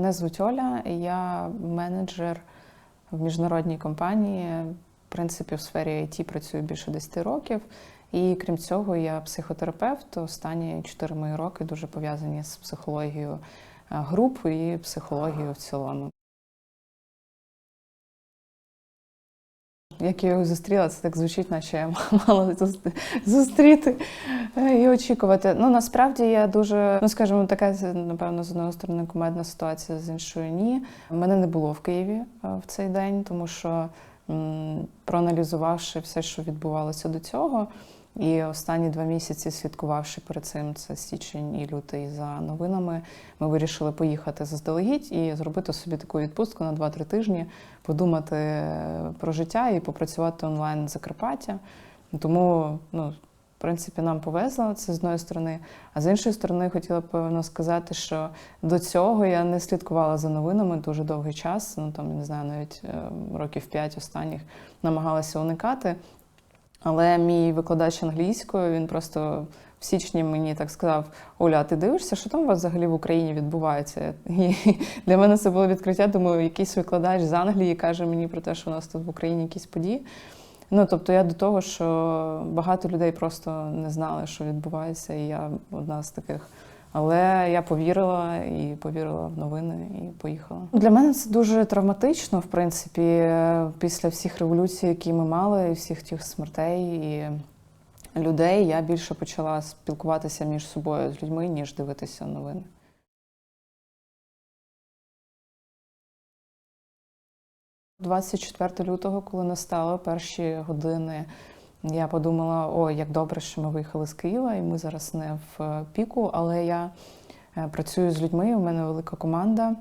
Мене звуть Оля, я менеджер в міжнародній компанії. В принципі, в сфері IT працюю більше 10 років. І крім цього, я психотерапевт. Останні 4 мої роки дуже пов'язані з психологією е, груп і психологією в цілому. Як я його зустріла, це так звучить, наче я мала зустріти е, і очікувати. Ну насправді я дуже, ну скажімо, така напевно з одного сторони кумедна ситуація, з іншої ні. Мене не було в Києві е, в цей день, тому що проаналізувавши все, що відбувалося до цього, і останні два місяці слідкувавши перед цим, це січень і лютий за новинами, ми вирішили поїхати заздалегідь і зробити собі таку відпустку на 2-3 тижні, подумати е, про життя і попрацювати онлайн з Закарпаття. Тому, ну, в принципі, нам повезло це з одної сторони. А з іншої сторони, хотіла б певно сказати, що до цього я не слідкувала за новинами дуже довгий час. Ну там не знаю, навіть е, років п'ять останніх намагалася уникати. Але мій викладач англійської він просто в січні мені так сказав: Оля, ти дивишся, що там у вас взагалі в Україні відбувається? І для мене це було відкриття. Думаю, якийсь викладач з Англії каже мені про те, що у нас тут в Україні якісь події. Ну тобто я до того, що багато людей просто не знали, що відбувається, і я одна з таких. Але я повірила і повірила в новини і поїхала. Для мене це дуже травматично, в принципі, після всіх революцій, які ми мали, і всіх тих смертей і людей, я більше почала спілкуватися між собою з людьми, ніж дивитися новини. – 24 лютого, коли настало перші години, я подумала: о, як добре, що ми виїхали з Києва, і ми зараз не в е, піку, але я е, працюю з людьми, у мене велика команда.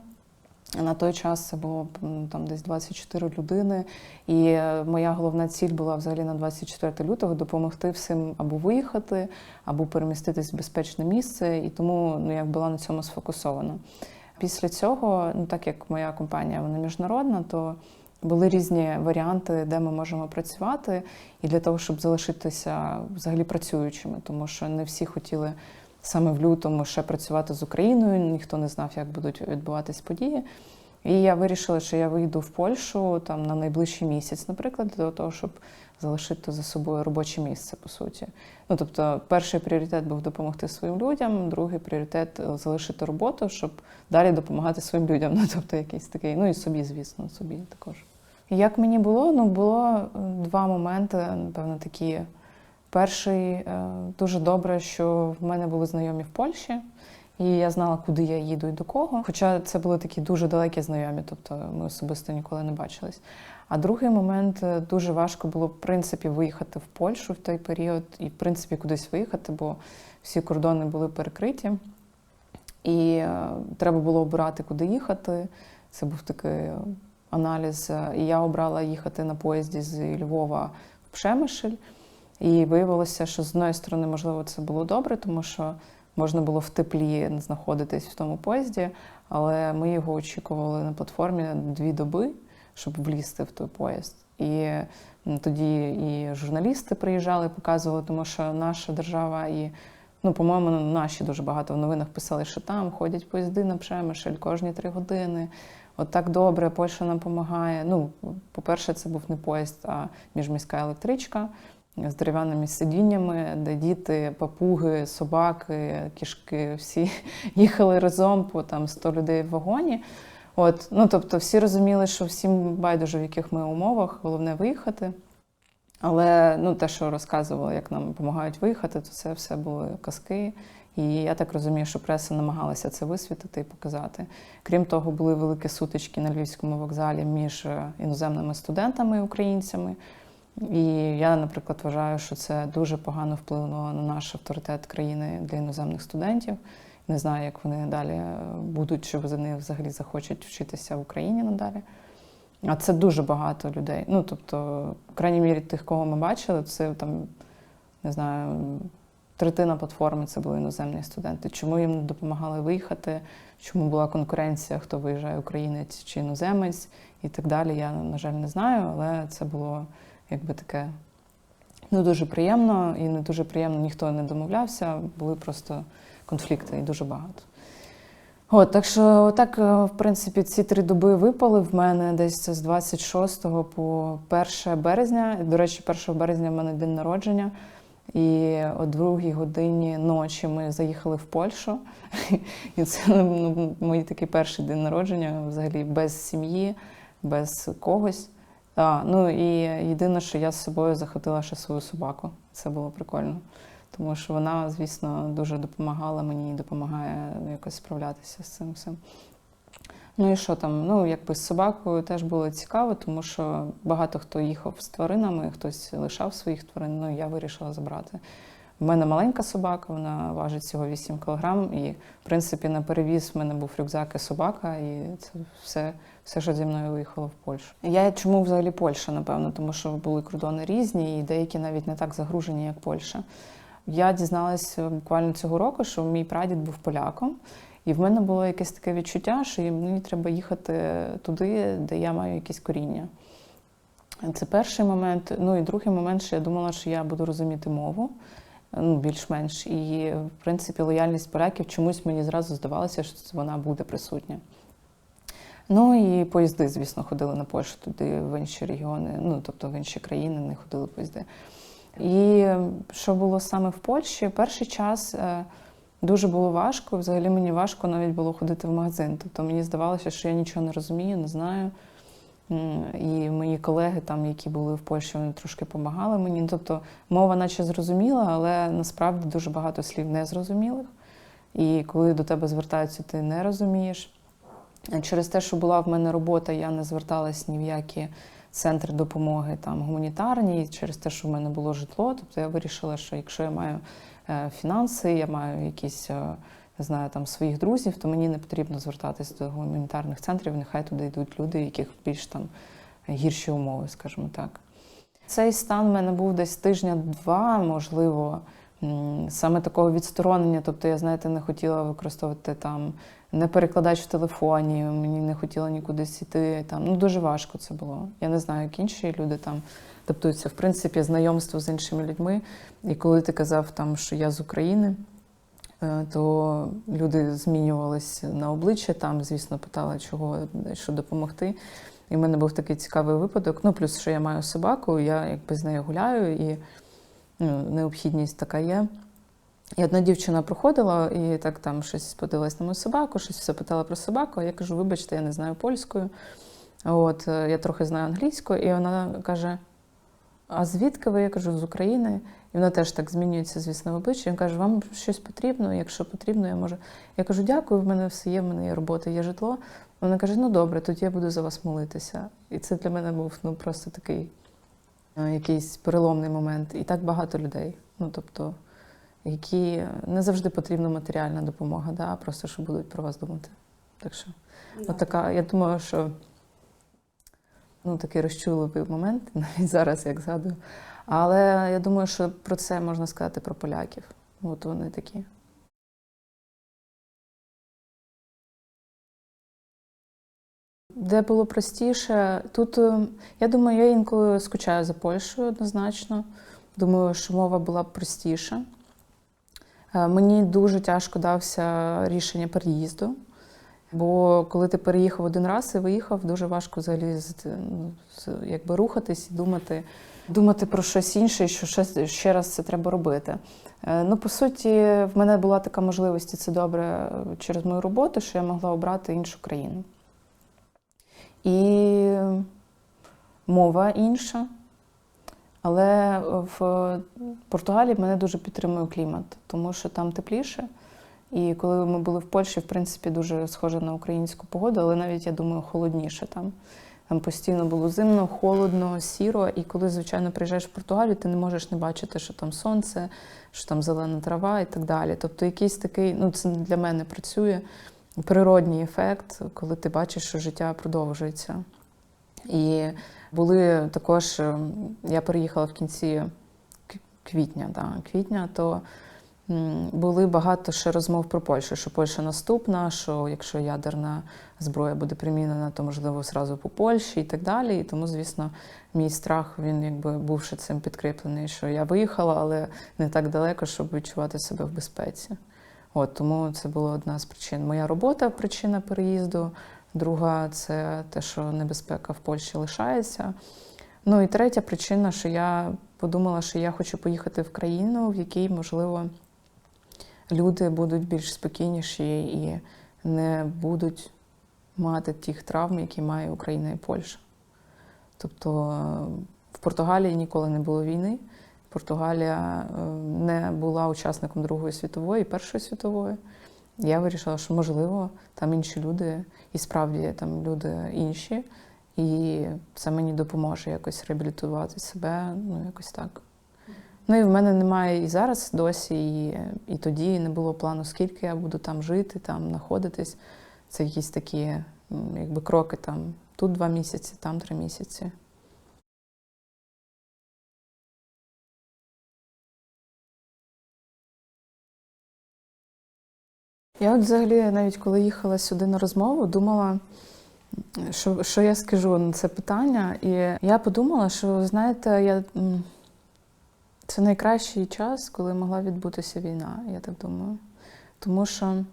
На той час це було там десь 24 людини, і е, моя головна ціль була взагалі на 24 лютого допомогти всім або виїхати, або переміститись в безпечне місце, і тому ну, я була на цьому сфокусована. Після цього, ну так як моя компанія вона міжнародна, то були різні варіанти, де ми можемо працювати, і для того, щоб залишитися взагалі працюючими, тому що не всі хотіли саме в лютому ще працювати з Україною, ніхто не знав, як будуть відбуватись події. І я вирішила, що я вийду в Польщу там на найближчий місяць, наприклад, для того, щоб залишити за собою робоче місце, по суті. Ну тобто, перший пріоритет був допомогти своїм людям, другий пріоритет залишити роботу, щоб далі допомагати своїм людям. Ну тобто, якийсь такий, ну і собі, звісно, собі також. Як мені було? Ну було е, два моменти, напевно, такі. Перший е, дуже добре, що в мене були знайомі в Польщі, і я знала, куди я їду і до кого. Хоча це були такі дуже далекі знайомі, тобто ми особисто ніколи не бачились. А другий момент е, дуже важко було в принципі виїхати в Польщу в той період, і в принципі кудись виїхати, бо всі кордони були перекриті, і треба було обирати, куди їхати. Це був такий аналіз. І я обрала їхати на поїзді з Львова в Пшемишель. І виявилося, що з одної сторони, можливо, це було добре, тому що можна було в теплі знаходитись в тому поїзді, але ми його очікували на платформі дві доби, щоб влізти в той поїзд. І тоді і журналісти приїжджали, показували, тому що наша держава і. Ну, по-моєму, наші дуже багато в новинах писали, що там ходять поїзди на Пшемишель кожні три години. От так добре, Польща нам допомагає. Ну, по-перше, це був не поїзд, а міжміська електричка з дерев'яними сидіннями, де діти, папуги, собаки, кішки всі їхали разом по там 100 людей в вагоні. От, ну тобто, всі розуміли, що всім байдуже, в яких ми умовах, головне виїхати. Але ну, те, що розказували, як нам допомагають виїхати, то це все були казки. І я так розумію, що преса намагалася це висвітити і показати. Крім того, були великі сутички на львівському вокзалі між е, іноземними студентами і українцями. І я, наприклад, вважаю, що це дуже погано вплинуло на наш авторитет країни для іноземних студентів. Не знаю, як вони далі е, будуть, чи вони взагалі захочуть вчитися в Україні надалі. А це дуже багато людей. Ну, тобто, в крайній мірі, тих, кого ми бачили, це там, не знаю, третина платформи це були іноземні студенти. Чому їм не допомагали виїхати? Чому була конкуренція, хто виїжджає, українець чи іноземець і так далі? Я, на жаль, не знаю, але це було якби таке не дуже приємно і не дуже приємно ніхто не домовлявся, були просто конфлікти і дуже багато. От, так що так, е, в принципі, ці три доби випали в мене десь з 26 по 1 березня. До речі, 1 березня в мене день народження. І о другій годині ночі ми заїхали в Польщу. І це ну, мій такий перший день народження, взагалі без сім'ї, без когось. А, ну і єдине, що я з собою захотіла ще свою собаку. Це було прикольно. Тому що вона, звісно, дуже допомагала мені і допомагає якось справлятися з цим всім. Ну і що там? Ну, якби з собакою теж було цікаво, тому що багато хто їхав з тваринами, хтось лишав своїх тварин, ну я вирішила забрати. У мене маленька собака, вона важить всього 8 кг, і, в принципі, на перевіз в мене був рюкзак і собака, і це все, все, що зі мною виїхало в Польщу. Я чому взагалі Польща, напевно, тому що були кордони різні, і деякі навіть не так загружені, як Польща. Я дізналася буквально цього року, що мій прадід був поляком, і в мене було якесь таке відчуття, що мені треба їхати туди, де я маю якісь коріння. Це перший момент. Ну і другий момент, що я думала, що я буду розуміти мову ну, більш-менш. І, в принципі, лояльність поляків чомусь мені зразу здавалося, що вона буде присутня. Ну і поїзди, звісно, ходили на Польщу туди, в інші регіони, ну тобто в інші країни не ходили поїзди. І що було саме в Польщі, перший час е, дуже було важко. Взагалі мені важко навіть було ходити в магазин. Тобто мені здавалося, що я нічого не розумію, не знаю. І мої колеги, там, які були в Польщі, вони трошки допомагали мені. Тобто мова наче зрозуміла, але насправді дуже багато слів незрозумілих. І коли до тебе звертаються, ти не розумієш. Через те, що була в мене робота, я не зверталась ні в які центри допомоги там гуманітарні, через те, що в мене було житло. Тобто я вирішила, що якщо я маю е, фінанси, я маю якісь не знаю, там своїх друзів, то мені не потрібно звертатися до гуманітарних центрів. Нехай туди йдуть люди, яких більш там гірші умови, скажімо так. Цей стан в мене був десь тижня-два, можливо, саме такого відсторонення. Тобто, я, знаєте, не хотіла використовувати там не перекладач в телефоні, мені не хотіло нікуди йти. Там. Ну, дуже важко це було. Я не знаю, як інші люди там адаптуються. В принципі, знайомство з іншими людьми. І коли ти казав, там, що я з України. Е, то люди змінювалися на обличчя, там, звісно, питали, чого що допомогти. І в мене був такий цікавий випадок. Ну, плюс, що я маю собаку, я якби з нею гуляю, і необхідність така є. І одна дівчина проходила і так там щось подивилась на мою собаку, щось все питала про собаку. Я кажу, вибачте, я не знаю польською. От, е, я трохи знаю англійською, і вона каже: А звідки ви? Я кажу, з України. І вона теж так змінюється, звісно, в обличчі. Він каже, вам щось потрібно, якщо потрібно, я можу. Я кажу, дякую, в мене все є, в мене є робота, є житло. Вона каже: ну добре, тоді я буду за вас молитися. І це для мене був ну, просто такий е, якийсь переломний момент. І так багато людей. Ну, тобто, які не завжди потрібна матеріальна допомога, да, а просто що будуть про вас думати. Так що, от така, я думаю, що ну, такий розчуливий момент, навіть зараз як згадую. Але я думаю, що про це можна сказати про поляків. От вони такі. Де було простіше, тут е, я думаю, я інколи скучаю за Польщею однозначно. Думаю, що мова була б простіша. Е, мені дуже тяжко дався рішення переїзду, бо коли ти переїхав один раз і виїхав, дуже важко взагалі якби рухатись і думати думати про щось інше, що ще, ще раз це треба робити. Е, ну, по суті, в мене була така можливість, і це добре через мою роботу, що я могла обрати іншу країну. І мова інша. Але в Португалії мене дуже підтримує клімат, тому що там тепліше. І коли ми були в Польщі, в принципі, дуже схоже на українську погоду, але навіть я думаю, холодніше там. Там постійно було зимно, холодно, сіро. І коли, звичайно, приїжджаєш в Португалію, ти не можеш не бачити, що там сонце, що там зелена трава і так далі. Тобто, якийсь такий, ну це для мене працює природній ефект, коли ти бачиш, що життя продовжується. І були також, ем, я переїхала в кінці квітня, да, квітня, то були багато ще розмов про Польщу, що Польща наступна, що якщо ядерна зброя буде примінена, то можливо зразу по Польщі і так далі. І тому, звісно, мій страх він якби був ще цим підкріплений, що я виїхала, але не так далеко, щоб відчувати себе в безпеці. От тому це була одна з причин. Моя робота причина переїзду. Друга це те, що небезпека в Польщі лишається. Ну і третя причина, що я подумала, що я хочу поїхати в країну, в якій, можливо, люди будуть більш спокійніші і не будуть мати тих травм, які має Україна і Польща. Тобто в Португалії ніколи не було війни. Португалія е, не була учасником Другої світової і Першої світової. Я вирішила, що можливо там інші люди, і справді там люди інші, і це мені допоможе якось реабілітувати себе, ну якось так. Ну і в мене немає і зараз досі, і, і тоді не було плану, скільки я буду там жити, там знаходитись. Це якісь такі якби кроки там. Тут два місяці, там три місяці. Я от взагалі, навіть коли їхала сюди на розмову, думала, що, що я скажу на це питання. І я подумала, що знаєте, я, це найкращий час, коли могла відбутися війна, я так думаю. Тому що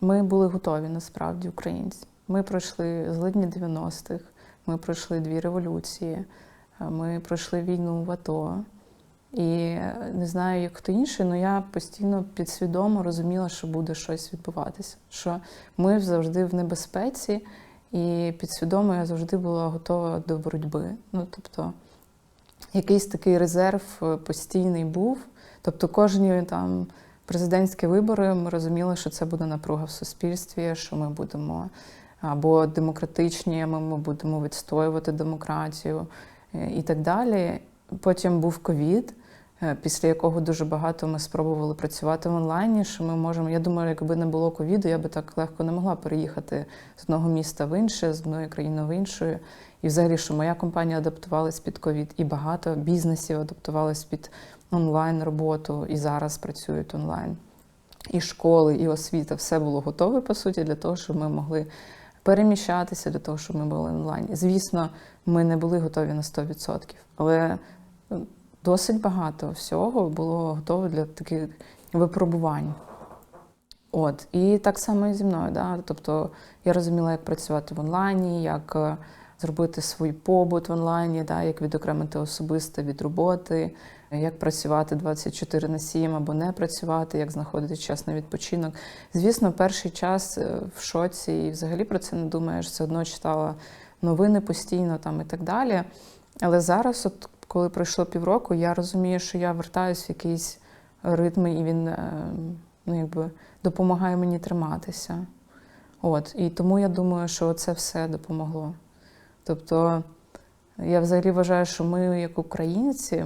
ми були готові насправді, українці. Ми пройшли злидні 90-х, ми пройшли дві революції, ми пройшли війну в АТО. І е, не знаю, як хто інший, але я постійно підсвідомо розуміла, що буде щось відбуватися. Що ми завжди в небезпеці, і підсвідомо я завжди була готова до боротьби. Ну, тобто, якийсь такий резерв е, постійний був. Тобто, кожні там президентські вибори ми розуміли, що це буде напруга в суспільстві, що ми будемо або демократичні, ми, будемо відстоювати демократію е, і так далі. Потім був ковід, е, після якого дуже багато ми спробували працювати в онлайні. Що ми можемо. Я думаю, якби не було ковіду, я би так легко не могла переїхати з одного міста в інше, з одної країни в іншу. І взагалі, що моя компанія адаптувалась під ковід, і багато бізнесів адаптувалось під онлайн роботу і зараз працюють онлайн. І школи, і освіта все було готове по суті для того, щоб ми могли переміщатися, для того, щоб ми були онлайн. Звісно, ми не були готові на 100%, але досить багато всього було готове для таких випробувань. От, і так само і зі мною. Да? Тобто я розуміла, як працювати в онлайні, як е, зробити свій побут в онлайні, да? як відокремити особисте від роботи, як працювати 24 на 7 або не працювати, як знаходити час на відпочинок. Звісно, перший час е, в шоці і взагалі про це не думаєш, все одно читала новини постійно там і так далі. Але зараз, от коли пройшло півроку, я розумію, що я вертаюсь в якийсь ритм, і він е, ну, якби допомагає мені триматися. От, І тому я думаю, що це все допомогло. Тобто, я взагалі вважаю, що ми, як українці,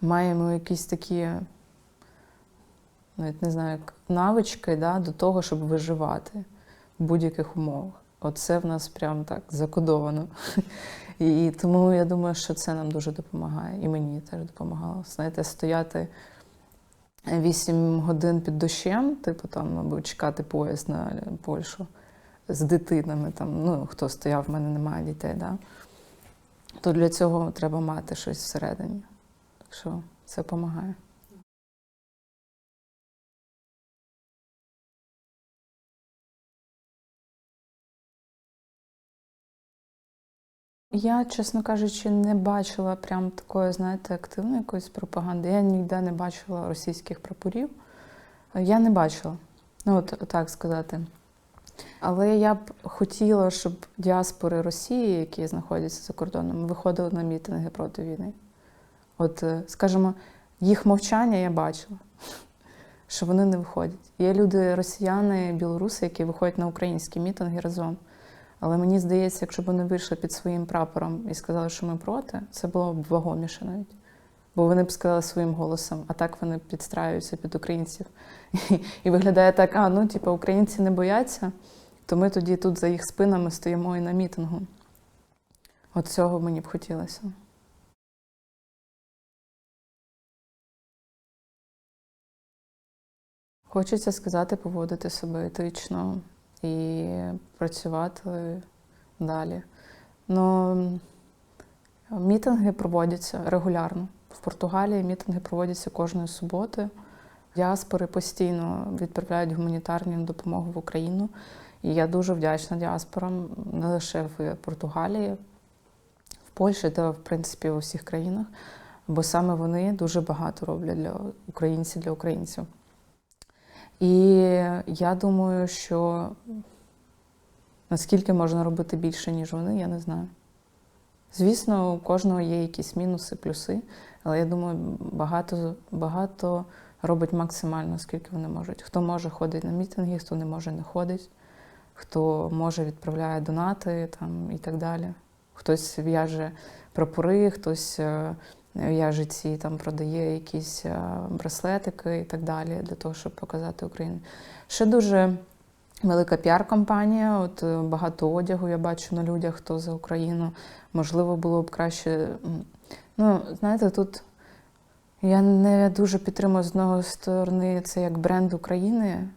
маємо якісь такі, навіть не знаю, як навички да, до того, щоб виживати в будь-яких умовах. Оце в нас прям так закодовано. І тому я думаю, що це нам дуже допомагає. І мені теж допомагало. Знаєте, стояти 8 годин під дощем, типу там, або чекати поїзд на Польщу з дитинами. Там, ну, Хто стояв, в мене немає дітей. Да? То для цього треба мати щось всередині. Так що це допомагає. Я, чесно кажучи, не бачила прям такої, знаєте, активної якоїсь пропаганди. Я ніде не бачила російських прапорів. Я не бачила, ну от так сказати. Але я б хотіла, щоб діаспори Росії, які знаходяться за кордоном, виходили на мітинги проти війни. От, е, скажімо, їх мовчання я бачила, що вони не виходять. Є люди, росіяни, білоруси, які виходять на українські мітинги разом. Але мені здається, якщо б вони вийшли під своїм прапором і сказали, що ми проти, це було б вагоміше навіть. Бо вони б сказали своїм голосом, а так вони підстраюються під українців. І виглядає так: а ну, типу, українці не бояться, то ми тоді тут за їх спинами стоїмо і на мітингу. От цього мені б хотілося. Хочеться сказати, поводити себе етично і працювати далі. Ну, мітинги проводяться регулярно. В Португалії мітинги проводяться кожної суботи. Діаспори постійно відправляють гуманітарну допомогу в Україну. І я дуже вдячна діаспорам не лише в Португалії, в Польщі та в принципі у всіх країнах, бо саме вони дуже багато роблять для українців для українців. І я думаю, що наскільки можна робити більше, ніж вони, я не знаю. Звісно, у кожного є якісь мінуси, плюси, але я думаю, багато, багато робить максимально, скільки вони можуть. Хто може ходить на мітинги, хто не може, не ходить, хто може відправляє донати там, і так далі. Хтось в'яже прапори, хтось в'яже ці там продає якісь е, браслетики і так далі, для того, щоб показати Україну. Ще дуже велика піар-кампанія. От е, багато одягу я бачу на людях, хто за Україну. Можливо, було б краще. Ну, знаєте, тут я не дуже підтримую з одного сторони це як бренд України е,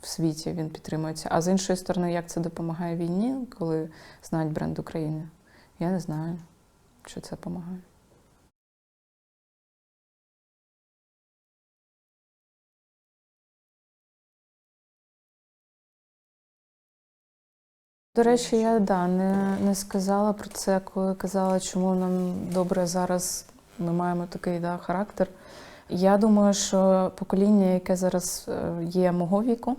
в світі він підтримується. А з іншої сторони, як це допомагає війні, коли знають бренд України? Я не знаю, чи це допомагає. До речі, я да, не, не сказала про це, коли казала, чому нам добре зараз ми маємо такий да, характер. Я думаю, що покоління, яке зараз е, є мого віку,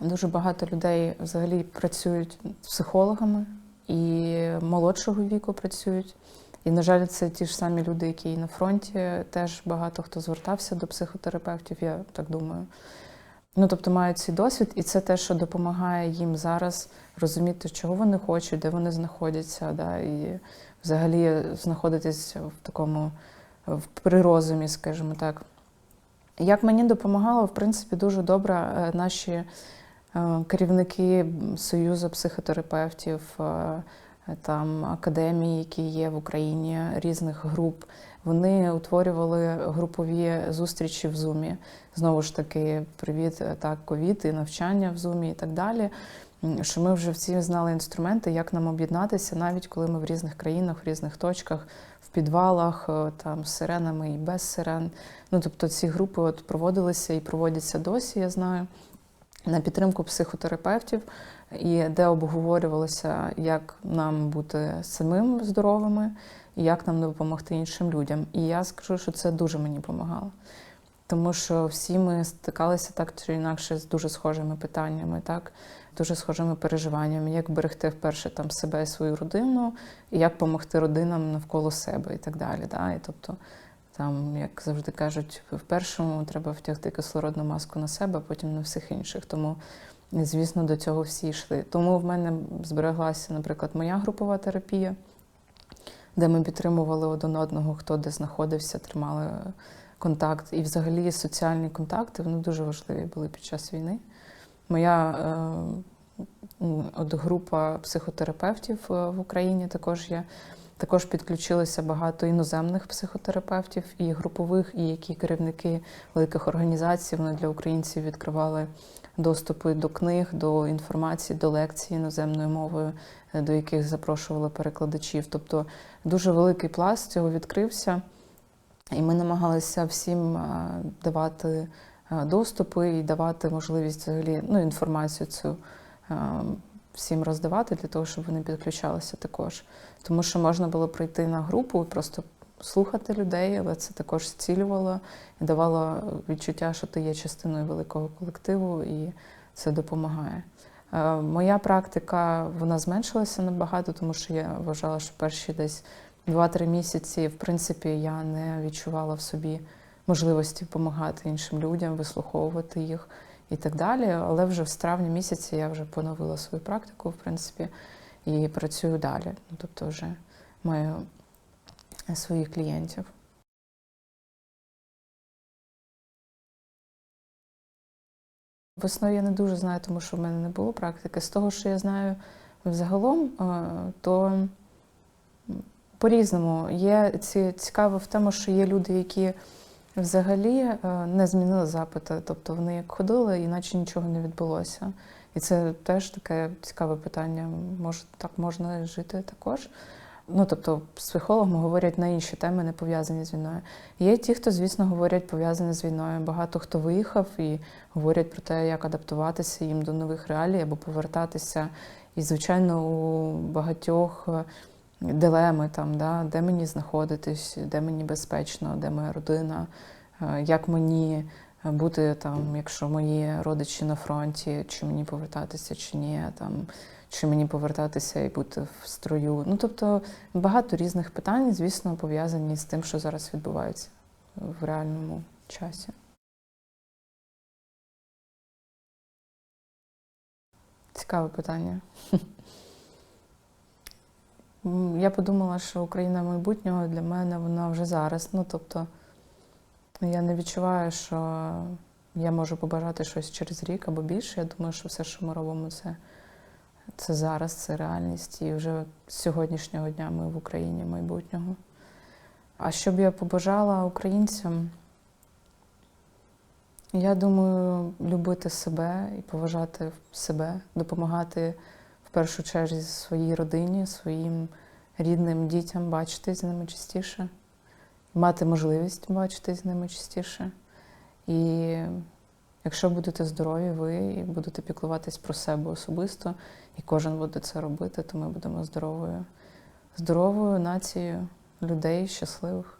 дуже багато людей взагалі працюють психологами і молодшого віку працюють. І, на жаль, це ті ж самі люди, які і на фронті. Теж багато хто звертався до психотерапевтів, я так думаю. Ну, тобто мають цей досвід, і це те, що допомагає їм зараз розуміти, чого вони хочуть, де вони знаходяться, да, і взагалі знаходитись в такому в прирозумі, скажімо так. Як мені допомагало, в принципі, дуже добре е, наші е, керівники Союзу психотерапевтів, е, там академії, які є в Україні, різних груп. Вони утворювали групові зустрічі в Зумі. Знову ж таки, привіт, так, ковід і навчання в Зумі і так далі. Що ми вже всі знали інструменти, як нам об'єднатися, навіть коли ми в різних країнах, в різних точках, в підвалах, е, там з сиренами і без сирен. Ну тобто ці групи от проводилися і проводяться досі, я знаю, на підтримку психотерапевтів, і де обговорювалося, як нам бути самим здоровими як нам допомогти іншим людям. І я скажу, що це дуже мені допомагало. Тому що всі ми стикалися так чи інакше з дуже схожими питаннями, так, дуже схожими переживаннями, як берегти вперше там себе і свою родину, і як допомогти родинам навколо себе і так далі. Да? І тобто, там, як завжди кажуть, в першому треба втягти кислородну маску на себе, а потім на всіх інших. Тому, звісно, до цього всі йшли. Тому в мене збереглася, наприклад, моя групова терапія, де ми підтримували один одного, хто де знаходився, тримали контакт. І взагалі соціальні контакти вони дуже важливі були під час війни. Моя е, от група психотерапевтів е, в Україні також є. Також підключилося багато іноземних психотерапевтів і групових, і які керівники великих організацій вони для українців відкривали доступи до книг, до інформації, до лекцій іноземною мовою, е, до яких запрошували перекладачів. Тобто дуже великий пласт цього відкрився. І ми намагалися всім е, давати е, доступи і давати можливість взагалі ну, інформацію цю всім роздавати для того, щоб вони підключалися також. Тому що можна було прийти на групу і просто слухати людей, але це також зцілювало і давало відчуття, що ти є частиною великого колективу, і це допомагає. Е, Моя практика вона зменшилася набагато, тому що я вважала, що перші десь 2-3 місяці, в принципі, я не відчувала в собі можливості допомагати іншим людям, вислуховувати їх і так далі. Але вже в травні місяці я вже поновила свою практику, в принципі, і працюю далі. Ну, тобто, вже маю своїх клієнтів. Весною я не дуже знаю, тому що в мене не було практики. З того, що я знаю взагалом, е, то по-різному. Є ці цікаво в тому, що є люди, які взагалі е, не змінили запити, тобто вони як ходили, іначе нічого не відбулося. І це теж таке цікаве питання. Може, так можна жити також. Ну, тобто, з психологом говорять на інші теми, не пов'язані з війною. Є ті, хто, звісно, говорять пов'язані з війною. Багато хто виїхав і говорять про те, як адаптуватися їм до нових реалій або повертатися. І, звичайно, у багатьох е, дилеми там, да, де мені знаходитись, де мені безпечно, де моя родина, е, як мені бути там, якщо мої родичі на фронті, чи мені повертатися, чи ні, там, чи мені повертатися і бути в строю. Ну, тобто багато різних питань, звісно, пов'язані з тим, що зараз відбувається в реальному часі. Цікаве питання. Я подумала, що Україна майбутнього для мене вона вже зараз. Ну, тобто, я не відчуваю, що я можу побажати щось через рік або більше. Я думаю, що все, що ми робимо, це, це зараз, це реальність. І вже з сьогоднішнього дня ми в Україні майбутнього. А що б я побажала українцям? Я думаю, любити себе і поважати себе, допомагати першу чергу своїй родині, своїм рідним дітям, бачитись з ними частіше, мати можливість бачитись з ними частіше. І якщо будете здорові, ви і будете піклуватись про себе особисто, і кожен буде це робити, то ми будемо здоровою, здоровою нацією людей щасливих.